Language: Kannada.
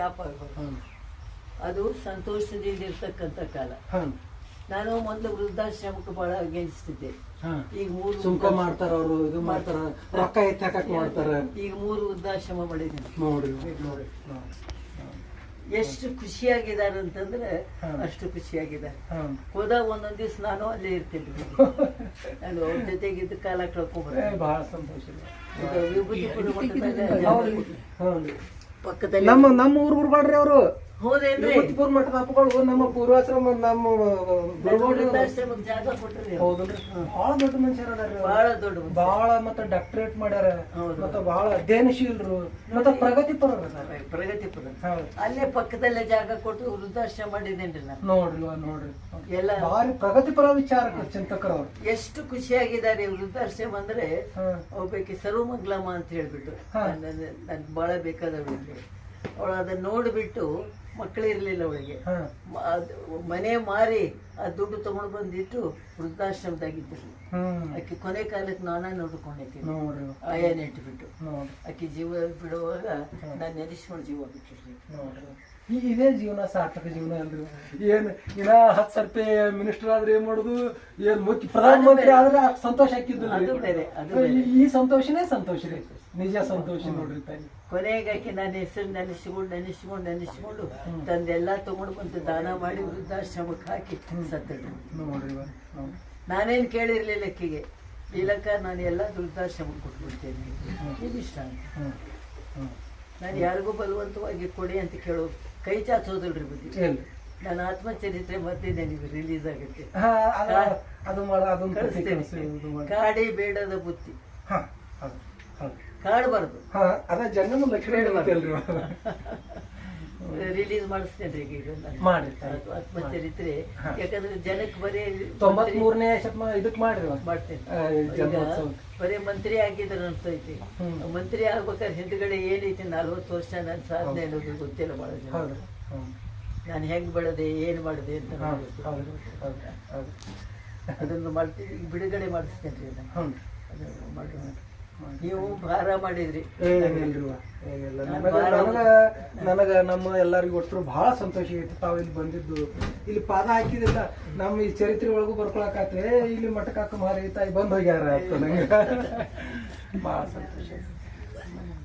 ಶಾಪ ಅದು ಸಂತೋಷದಿಂದ ಇರ್ತಕ್ಕಂಥ ಕಾಲ. ನಾನು ಮೊದಲು ವೃದ್ಧಾಶ್ರಮಕ್ಕೆ ಬಹಳ ಅಗೇನ್ಸ್ತಿದ್ದೆ ಹ್ಮ್. ಈಗ ಮೂರು ಸುಂಕ ಮಾಡ್ತಾರ ಅವರು ಇದು ಮಾಡ್ತಾರ ರೊಕ್ಕ ಎತ್ತಾಕಕ್ ಮಾಡ್ತಾರ. ಈಗ ಮೂರು ವೃದ್ಧಾಶ್ರಮ ಮಾಡಿದ್ದೀನಿ. ನೋಡಿ ನೋಡಿ ಎಷ್ಟು ಖುಷಿಯಾಗಿದ್ದಾರೆ ಅಂತಂದ್ರೆ ಅಷ್ಟು ಖುಷಿಯಾಗಿದ್ದಾರೆ. ಹ್ಮ್. ಹೋದಾಗ ಒಂದೊಂದ್ ದಿವ್ಸ ನಾನು ಅಲ್ಲೇ ಇರ್ತೀನಿ. ನಾನು ಅವ್ರ ಇದ್ದ ಕಾಲ ಕಳ್ಕೊಂಡ್ಬರ್ತೀನಿ ಬಹಳ ಸಂತೋಷ ಪಕ್ಕದಲ್ಲಿ ನಮ್ಮ ನಮ್ಮ ಊರ್ ಬಾಡ್ರಿ ಅವರು. ಹೌದೇನ್ರಿ? ಮಠದ ಹಬ್ಬಗಳು ನಮ್ಮ ಪೂರ್ವಾಶ್ರಮ ನಮ್ಮ ಜಾಗ ಕೊಟ್ಟರಿ ಹೌದಲ್ರಿ? ಬಹಳ ದೊಡ್ಡ ಮನುಷ್ಯರ. ಬಹಳ ದೊಡ್ಡ. ಬಹಳ ಮತ್ತ ಡಾಕ್ಟರೇಟ್ ಮಾಡ್ಯಾರ. ಹೌದು. ಮತ್ತ ಬಹಳ ಅಧ್ಯಯನಶೀಲರು. ಮತ್ತ ಪ್ರಗತಿಪರ ಪ್ರಗತಿಪರ ಹೌದು ಅಲ್ಲೇ ಪಕ್ಕದಲ್ಲೇ ಜಾಗ ಕೊಟ್ಟು ವೃದ್ಧಾಶ್ರಮ ಮಾಡಿದ್ದೇನ್ರಿ ನಾನು. ನೋಡ್ರಿ ನೋಡ್ರಿ ಎಲ್ಲ. ಭಾರಿ ಪ್ರಗತಿಪರ ವಿಚಾರ ಚಿಂತಕರು ಅವ್ರು. ಎಷ್ಟು ಖುಷಿಯಾಗಿದ್ದಾರೆ ವೃದ್ಧಾಶ್ರಮ ಅಂದ್ರೆ ಒಬ್ಬಕ್ಕೆ ಒಬ್ಬಾಕಿ ಸರ್ವಮಂಗ್ಲಮ್ಮ ಅಂತ ಹೇಳ್ಬಿಟ್ಟು. ನನ್ ಬಹಳ ಬೇಕಾದವಳು ಅವಳು ಅದನ್ನ ನೋಡ್ಬಿಟ್ಟು ಮಕ್ಕಳಿರಲಿಲ್ಲ ಅವಳಿಗೆ. ಮನೆ ಮಾರಿ ಆ ದುಡ್ಡು ತಗೊಂಡು ಬಂದಿಟ್ಟು ವೃದ್ಧಾಶ್ರಮದಾಗಿದ್ದರು ಆಕೆ ಕೊನೆ ಕಾಲಕ್ಕೆ ನಾನೇ ನೋಡ್ಕೊಂಡೈತಿ ನೋಡ್ರಿ ಆಯ ನೆಟ್ಬಿಟ್ಟು ನೋಡ್ರಿ ಆಕಿ ಜೀವ ಬಿಡುವಾಗ ನಾನು ನೆನೆಸ್ಕೊಂಡು ಜೀವ ಬಿಟ್ಟಿರ್ಲಿ ನೋಡ್ರಿ ಈ- ಇದೇ ಜೀವನ ಸಾರ್ಥಕ ಜೀವನ ಅಲ್ರಿ ಏನು ಇನ್ನ ಹತ್ತು ಸಾವಿರ ರೂಪಾಯಿ ಮಿನಿಸ್ಟರ್ ಆದ್ರೆ ಏನ್ ಮಾಡುದು? ಏನ್ ಮುಖ್ಯ ಪ್ರಧಾನಮಂತ್ರಿ ಆದ್ರೆ ಸಂತೋಷ ಹಾಕಿದ್ದು. ಈ ಸಂತೋಷನೇ ಸಂತೋಷ ರೀ. ನಿಜ ಸಂತೋಷ ನೋಡ್ರಿ ತಾಯಿ. ಕೊನೆಗಾಕಿ ನಾನು ನನ್ನ ಹೆಸರು ನೆನೆಸ್ಕೊಂಡು ನೆನೆಸ್ಕೊಂಡು ನೆನೆಸ್ಕೊಂಡು ತಂದೆಲ್ಲ ತಗೊಂಡು ಬಂದು ದಾನ ಮಾಡಿ ವೃದ್ಧಾಶ್ರಮಕ್ಕೆ ಹಾಕಿ ಸತ್ತಿಟ್ಟು ನೋಡ್ರಿ. ನಾನೇನು ಕೇಳಿರ್ಲಿಲ್ಲ ಅಕ್ಕಿಗೆ. ಇಲ್ಲಕ್ಕ ನಾನು ಎಲ್ಲ ವೃದ್ಧಾಶ್ರಮಕ್ಕೆ ಕೊಟ್ಬಿಡ್ತೇನೆ. ಇದಿಷ್ಟ ಹ್ಞೂ ನಾನು ಯಾರಿಗೂ ಬಲವಂತವಾಗಿ ಕೊಡಿ ಅಂತ ಕೇಳೋ. ಕೈ ಚಾಚೋದಿಲ್ರಿ ಬುದ್ಧಿ. ನಾನು ನನ್ನ ಆತ್ಮಚರಿತ್ರೆ ಮತ್ತೆ ನನಗೆ ರಿಲೀಸ್ ಆಗುತ್ತೆ. ಕಾಡಿ ಬೇಡದ ಬುದ್ಧಿ. ಕಾಡಬಾರ್ದು. ಹಾ, ಅದ ಜನ್ಮ ಹೇಳ್ಬೇಕಲ್ರಿ ರಿಲೀಸ್ ಮಾಡಿಸ್ತೇನೆ ಈಗ. ಮಾಡಿ. ಆತ್ಮಚರಿತ್ರೆ ಯಾಕಂದ್ರೆ ಜನಕ್ಕೆ ಬರೀ ತೊಂಬತ್ ಮೂರನೇ ಶತಮ ಇದಕ್ ಮಾಡ್ರಿ ಮಾಡ್ತೇನೆ ಬರೀ ಮಂತ್ರಿ ಆಗಿದ್ರು ಅನ್ಸೈತಿ. ಮಂತ್ರಿ ಆಗ್ಬೇಕಾದ್ರೆ ಹಿಂದ್ಗಡೆ ಏನೈತಿ ನಲ್ವತ್ತು ವರ್ಷ ನನ್ನ ಸಾಧನೆ ಅನ್ನೋದು ಗೊತ್ತಿಲ್ಲ ಬಹಳ ಜನ. ನಾನು ಹೆಂಗ್ ಬೆಳೆದೆ ಏನ್ ಮಾಡಿದೆ ಅಂತ ಅದನ್ನು ಮಾಡ್ತೀನಿ ಈಗ ಬಿಡುಗಡೆ ಮಾಡಿಸ್ತೇನೆ ರೀ ನಾನು. ಮಾಡೋಣ. ನೀವು ಭಾರ ಮಾಡಿದ್ರಿ. ನನಗ ನಮ್ಮ ಎಲ್ಲರಿಗೂ ಒಟ್ಟರು ಬಹಳ ಸಂತೋಷ ಐತಿ ತಾವು ಇಲ್ಲಿ ಬಂದಿದ್ದು. ಇಲ್ಲಿ ಪಾದ ಹಾಕಿದಿಲ್ಲ ನಮ್ಮ ಈ ಚರಿತ್ರೆ ಒಳಗೂ ಬರ್ಕೊಳಕಾತ್ರೆ ಇಲ್ಲಿ ಮಠಕ್ಕೆ ಹಾಕ ಮಾರಿ ತಾಯಿ ಬಂದ್ ಹೋಗ್ಯಾರ ಬಹಳ ಸಂತೋಷ.